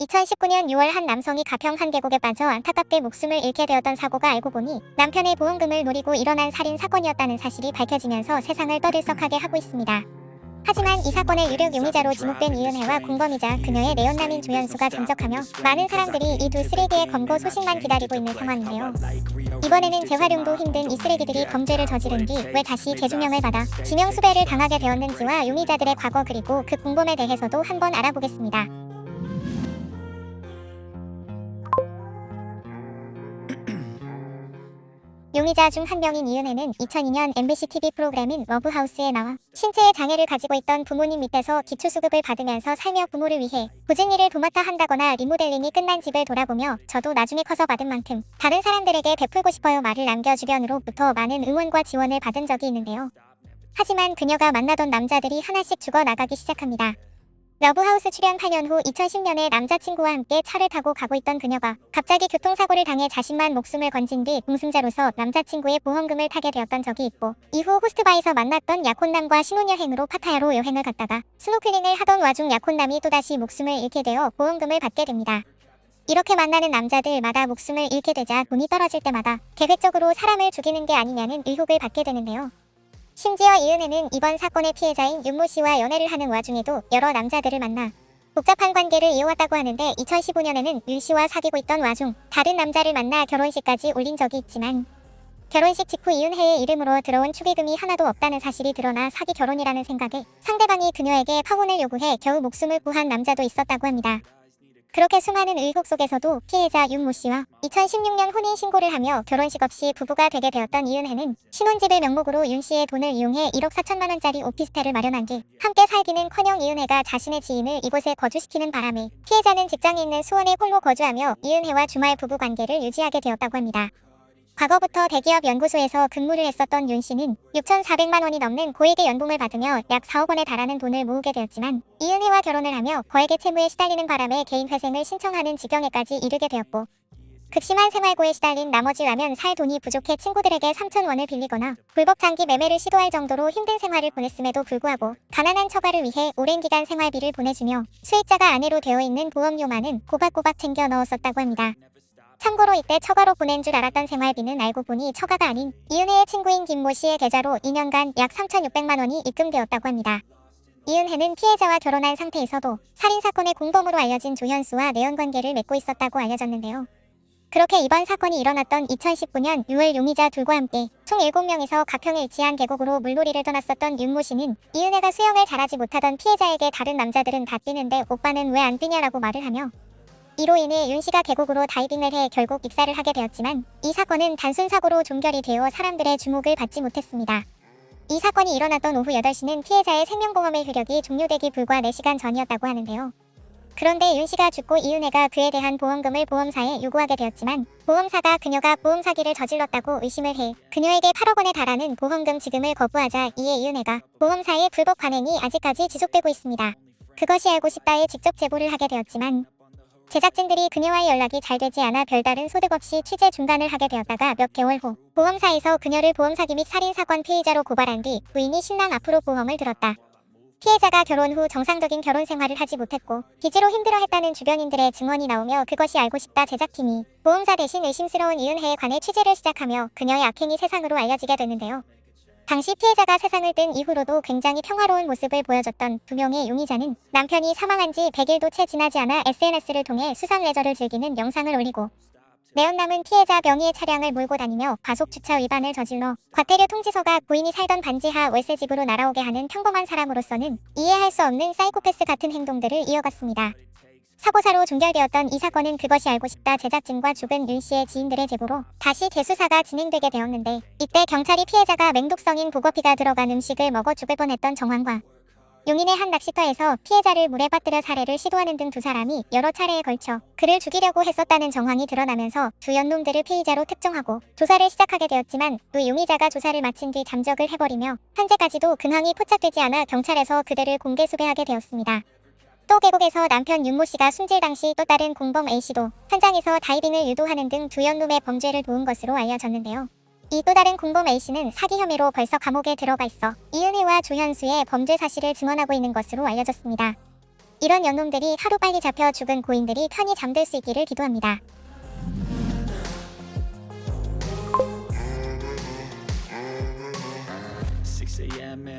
2019년 6월 한 남성이 가평 한 계곡에 빠져 안타깝게 목숨을 잃게 되었던 사고가 알고 보니 남편의 보험금을 노리고 일어난 살인 사건이었다는 사실이 밝혀지면서 세상을 떠들썩하게 하고 있습니다. 하지만 이 사건의 유력 용의자로 지목된 이은혜와 공범이자 그녀의 내연남인 조현수가 잠적하며 많은 사람들이 이 두 쓰레기의 검거 소식만 기다리고 있는 상황인데요. 이번에는 재활용도 힘든 이 쓰레기들이 범죄를 저지른 뒤 왜 다시 재조명을 받아 지명수배를 당하게 되었는지와 용의자들의 과거 그리고 그 공범에 대해서도 한번 알아보겠습니다. 용의자 중 한 명인 이은혜는 2002년 MBC TV 프로그램인 러브하우스에 나와 신체의 장애를 가지고 있던 부모님 밑에서 기초수급을 받으면서 살며 부모를 위해 굳은 일을 도맡아 한다거나 리모델링이 끝난 집을 돌아보며 저도 나중에 커서 받은 만큼 다른 사람들에게 베풀고 싶어요 말을 남겨 주변으로부터 많은 응원과 지원을 받은 적이 있는데요. 하지만 그녀가 만나던 남자들이 하나씩 죽어 나가기 시작합니다. 러브하우스 출연 8년 후 2010년에 남자친구와 함께 차를 타고 가고 있던 그녀가 갑자기 교통사고를 당해 자신만 목숨을 건진 뒤 공승자로서 남자친구의 보험금을 타게 되었던 적이 있고 이후 호스트바에서 만났던 약혼남과 신혼여행으로 파타야로 여행을 갔다가 스노클링을 하던 와중 약혼남이 또다시 목숨을 잃게 되어 보험금을 받게 됩니다. 이렇게 만나는 남자들마다 목숨을 잃게 되자 돈이 떨어질 때마다 계획적으로 사람을 죽이는 게 아니냐는 의혹을 받게 되는데요. 심지어 이은혜는 이번 사건의 피해자인 윤모 씨와 연애를 하는 와중에도 여러 남자들을 만나 복잡한 관계를 이어왔다고 하는데 2015년에는 윤 씨와 사귀고 있던 와중 다른 남자를 만나 결혼식까지 올린 적이 있지만 결혼식 직후 이은혜의 이름으로 들어온 축의금이 하나도 없다는 사실이 드러나 사기 결혼이라는 생각에 상대방이 그녀에게 파혼을 요구해 겨우 목숨을 구한 남자도 있었다고 합니다. 그렇게 수많은 의혹 속에서도 피해자 윤모 씨와 2016년 혼인 신고를 하며 결혼식 없이 부부가 되게 되었던 이은혜는 신혼집을 명목으로 윤 씨의 돈을 이용해 1억 4천만 원짜리 오피스텔을 마련한 뒤 함께 살기는커녕 이은혜가 자신의 지인을 이곳에 거주시키는 바람에 피해자는 직장에 있는 수원에 홀로 거주하며 이은혜와 주말 부부 관계를 유지하게 되었다고 합니다. 과거부터 대기업 연구소에서 근무를 했었던 윤 씨는 6,400만 원이 넘는 고액의 연봉을 받으며 약 4억 원에 달하는 돈을 모으게 되었지만 이은혜와 결혼을 하며 거액의 채무에 시달리는 바람에 개인 회생을 신청하는 지경에까지 이르게 되었고 극심한 생활고에 시달린 나머지 라면 살 돈이 부족해 친구들에게 3천 원을 빌리거나 불법 장기 매매를 시도할 정도로 힘든 생활을 보냈음에도 불구하고 가난한 처가를 위해 오랜 기간 생활비를 보내주며 수익자가 아내로 되어 있는 보험료만은 꼬박꼬박 챙겨 넣었었다고 합니다. 참고로 이때 처가로 보낸 줄 알았던 생활비는 알고 보니 처가가 아닌 이은혜의 친구인 김모 씨의 계좌로 2년간 약 3,600만 원이 입금되었다고 합니다. 이은혜는 피해자와 결혼한 상태에서도 살인사건의 공범으로 알려진 조현수와 내연관계를 맺고 있었다고 알려졌는데요. 그렇게 이번 사건이 일어났던 2019년 6월 용의자 둘과 함께 총 7명이서 가평에 위치한 계곡으로 물놀이를 떠났었던 윤모 씨는 이은혜가 수영을 잘하지 못하던 피해자에게 다른 남자들은 다 뛰는데 오빠는 왜 안 뛰냐라고 말을 하며 이로 인해 윤 씨가 계곡으로 다이빙을 해 결국 익사를 하게 되었지만 이 사건은 단순 사고로 종결이 되어 사람들의 주목을 받지 못했습니다. 이 사건이 일어났던 오후 8시는 피해자의 생명보험의 효력이 종료되기 불과 4시간 전이었다고 하는데요. 그런데 윤 씨가 죽고 이은혜가 그에 대한 보험금을 보험사에 요구하게 되었지만 보험사가 그녀가 보험 사기를 저질렀다고 의심을 해 그녀에게 8억 원에 달하는 보험금 지급을 거부하자 이에 이은혜가 보험사의 불법 관행이 아직까지 지속되고 있습니다. 그것이 알고 싶다에 직접 제보를 하게 되었지만 제작진들이 그녀와의 연락이 잘 되지 않아 별다른 소득 없이 취재 중단을 하게 되었다가 몇 개월 후 보험사에서 그녀를 보험 사기 및 살인 사건 피의자로 고발한 뒤 부인이 신랑 앞으로 보험을 들었다. 피해자가 결혼 후 정상적인 결혼 생활을 하지 못했고 빚으로 힘들어했다는 주변인들의 증언이 나오며 그것이 알고 싶다 제작팀이 보험사 대신 의심스러운 이은혜에 관해 취재를 시작하며 그녀의 악행이 세상으로 알려지게 되는데요. 당시 피해자가 세상을 뜬 이후로도 굉장히 평화로운 모습을 보여줬던 두 명의 용의자는 남편이 사망한 지 100일도 채 지나지 않아 SNS를 통해 수상 레저를 즐기는 영상을 올리고 내연남은 피해자 명의의 차량을 몰고 다니며 과속 주차 위반을 저질러 과태료 통지서가 부인이 살던 반지하 월세집으로 날아오게 하는 평범한 사람으로서는 이해할 수 없는 사이코패스 같은 행동들을 이어갔습니다. 사고사로 종결되었던 이 사건은 그것이 알고 싶다 제작진과 죽은 윤 씨의 지인들의 제보로 다시 재수사가 진행되게 되었는데 이때 경찰이 피해자가 맹독성인 보거피가 들어간 음식을 먹어 죽을 뻔했던 정황과 용인의 한 낚시터에서 피해자를 물에 빠뜨려 살해를 시도하는 등 두 사람이 여러 차례에 걸쳐 그를 죽이려고 했었다는 정황이 드러나면서 두 연놈들을 피의자로 특정하고 조사를 시작하게 되었지만 두 용의자가 조사를 마친 뒤 잠적을 해버리며 현재까지도 근황이 포착되지 않아 경찰에서 그들을 공개 수배하게 되었습니다. 또 계곡에서 남편 윤모 씨가 숨질 당시 또 다른 공범 A 씨도 현장에서 다이빙을 유도하는 등 두 연놈의 범죄를 도운 것으로 알려졌는데요. 이 또 다른 공범 A 씨는 사기 혐의로 벌써 감옥에 들어가 있어 이은혜와 조현수의 범죄 사실을 증언하고 있는 것으로 알려졌습니다. 이런 연놈들이 하루 빨리 잡혀 죽은 고인들이 편히 잠들 수 있기를 기도합니다.